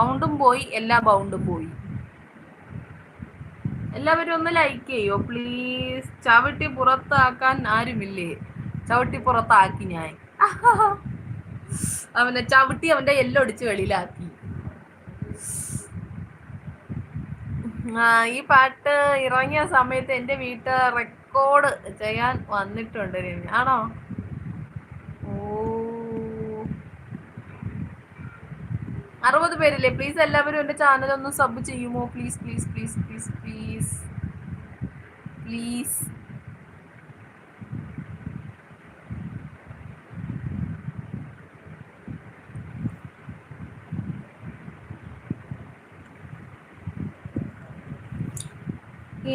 കൗണ്ടും പോയി എല്ലാ ബൗണ്ടും പോയി. എല്ലാവരും ഒന്ന് ലൈക്ക് ചെയ്യോ? പ്ലീസ് ചവിട്ടി പുറത്താക്കാൻ ആരുമില്ലേ? ചവിട്ടി പുറത്താക്കി ഞാൻ. അവനെ ചവിട്ടി അവന്റെ എല്ലൊടിച്ച് വെളിയിലാക്കി. ഈ പാട്ട് ഇറങ്ങിയ സമയത്ത് എന്റെ വീട്ട് റെക്കോർഡ് ചെയ്യാൻ വന്നിട്ടുണ്ട്. ആണോ? അറുപത് പേരില്ലേ? പ്ലീസ് എല്ലാവരും എന്റെ ചാനൽ ഒന്ന് സബ് ചെയ്യുമോ? Please please please please please please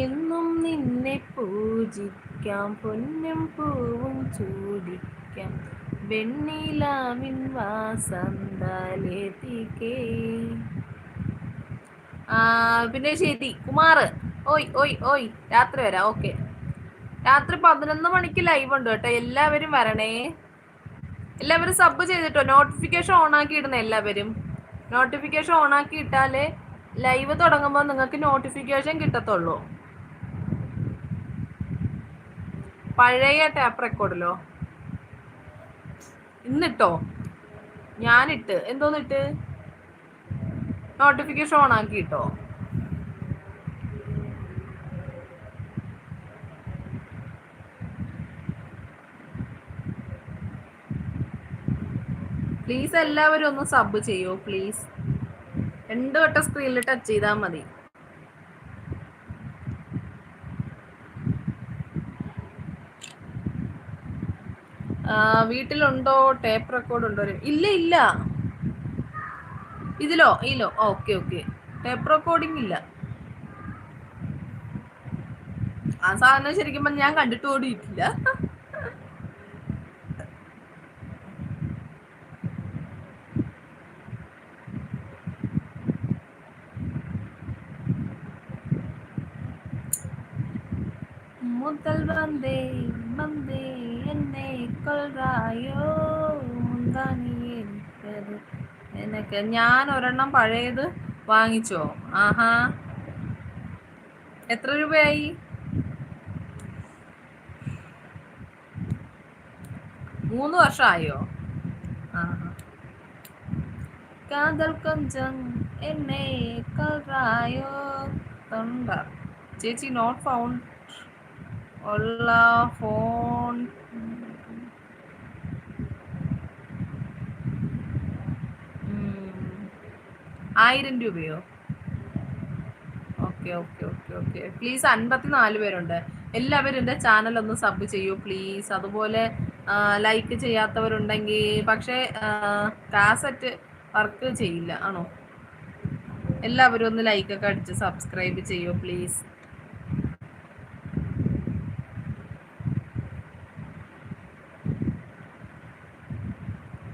എന്നും നിന്നെ പൂജിക്കാം പൊന്നും പൂവും ചൂടിക്കാം. വെണ്ണിലാവിൻ വാസന്താലെത്തിക്കേ ആ പിന്നെ ശരി കുമാർ ഓയ് ഓയ് ഓയ് രാത്രി വരാം ഓക്കെ. രാത്രി പതിനൊന്ന് മണിക്ക് ലൈവ് ഉണ്ട് കേട്ടോ എല്ലാവരും വരണേ. എല്ലാവരും സബ് ചെയ്തിട്ടോ? നോട്ടിഫിക്കേഷൻ ഓൺ ആക്കി ഇടുന്ന എല്ലാവരും. നോട്ടിഫിക്കേഷൻ ഓൺ ആക്കി ഇട്ടാലേ ലൈവ് തുടങ്ങുമ്പോൾ നിങ്ങൾക്ക് നോട്ടിഫിക്കേഷൻ കിട്ടത്തുള്ളൂ. പഴയ ടാപ്പ് റെക്കോർഡിലോ ഇന്നിട്ടോ? ഞാനിട്ട്. എന്തോന്നിട്ട്? നോട്ടിഫിക്കേഷൻ ഓൺ ആക്കി ഇട്ടോ പ്ലീസ് എല്ലാവരും ഒന്ന് സബ് ചെയ്യോ പ്ലീസ് രണ്ടു വട്ടം സ്ക്രീനിൽ ടച്ച് ചെയ്താൽ മതി. വീട്ടിലുണ്ടോ? ടേപ്പ് റെക്കോർഡ് ഉണ്ടോ? ഇല്ല ഇല്ല. ഇതിലോ? ഇല്ലോ ഓക്കെ ഓക്കെ ടേപ്പ് റെക്കോർഡിംഗ് ഇല്ല. ആ സാധനം ശരിക്കും ഞാൻ കണ്ടിട്ട് ഓടിയിട്ടില്ല. മുതൽ വന്ദേ വന്ദേ എനിക്ക് ഞാൻ ഒരെണ്ണം പഴയത് വാങ്ങിച്ചോ? ആഹാ. എത്ര രൂപയായി? മൂന്ന് വർഷമായോ കാതൽ കൊഞ്ചം എന്നെ കൊൽറായോ തൊണ്ട. ചേച്ചി നോട്ട് ഫൗണ്ട് ഉള്ള ഫോൺ ആയിരം രൂപയോ? Okay okay okay okay. Please അൻപത്തിനാല് പേരുണ്ട്. എല്ലാവരും എന്റെ ചാനൽ ഒന്ന് സബ് ചെയ്യൂ പ്ലീസ് അതുപോലെ ലൈക്ക് ചെയ്യാത്തവരുണ്ടെങ്കിൽ പക്ഷേ കാസറ്റ് വർക്ക് ചെയ്യില്ല ആണോ? എല്ലാവരും ഒന്ന് ലൈക്കൊക്കെ അടിച്ച് സബ്സ്ക്രൈബ് ചെയ്യൂ please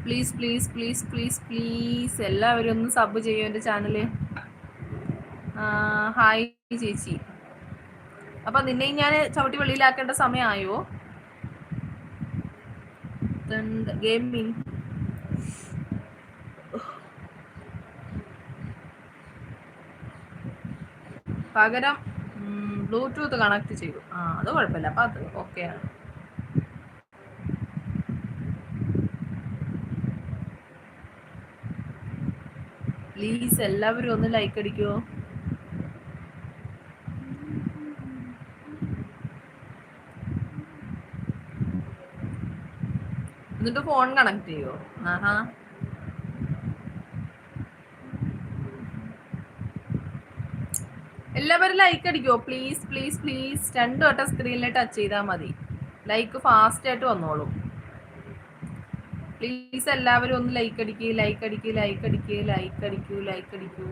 please please please please please എല്ലാവരും ഒന്ന് സബ് ചെയ്യും എന്റെ ചാനൽ ഹായ് ചേച്ചി. അപ്പൊ നിന്നെയും ഞാൻ ചവിട്ടി വെളിയിലാക്കേണ്ട സമയമായോ? ഗെയിമിങ് പകരം ബ്ലൂടൂത്ത് കണക്ട് ചെയ്തു. ആ അത് കുഴപ്പമില്ല. അപ്പൊ അത് ഓക്കെയാണ് പ്ലീസ് എല്ലാവരും ഒന്ന് ലൈക്ക് അടിക്കുമോ എന്നിട്ട് ഫോൺ കണക്ട് ചെയ്യോ? ആഹാ. എല്ലാവരും ലൈക്ക് അടിക്കുമോ പ്ലീസ് പ്ലീസ് പ്ലീസ് രണ്ടു വട്ടം സ്ക്രീനിൽ ടച്ച് ചെയ്താൽ മതി. ലൈക്ക് ഫാസ്റ്റ് ആയിട്ട് വന്നോളൂ. പ്ലീസ് എല്ലാവരും ഒന്ന് ലൈക്ക് അടിക്കൂ ലൈക്ക് അടിക്കൂ ലൈക്ക് അടിക്കൂ ലൈക്ക് അടിക്കൂ ലൈക്ക് അടിക്കൂ.